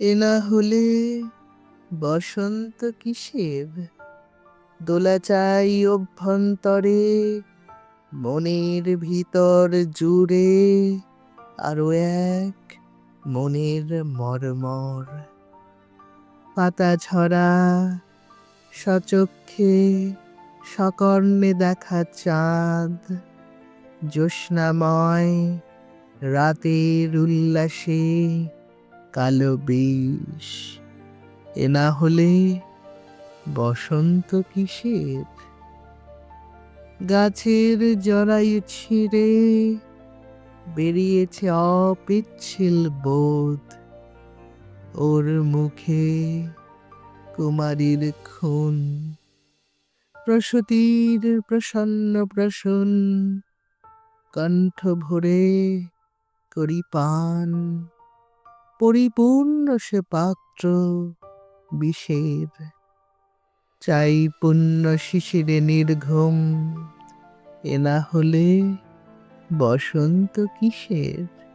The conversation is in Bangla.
এ না হলে বসন্ত কিসের? দোলা চাই অভ্যন্তরে, মনের ভিতর জুড়ে, আরও এক মনের মর্মর। পাতা ঝরা সচক্ষে সকর্ণে দেখা চাঁদ, জ্যোৎস্নাময় রাতের উল্লাসে কালো বিষ, এ না হলে বসন্ত কিসের? গাছের জড়াই ছিঁড়ে বেরিয়েছে অপিচ্ছিল বোধ। ওর মুখে কুমারীর খুন, প্রসূতির প্রসন্ন প্রসন্ন কণ্ঠ ভরে করি পান পরিপূর্ণ সে পাত্র বিষের। চাই পুণ্য শিশিরে নির্ঘম এ না হলে বসন্ত কিসের?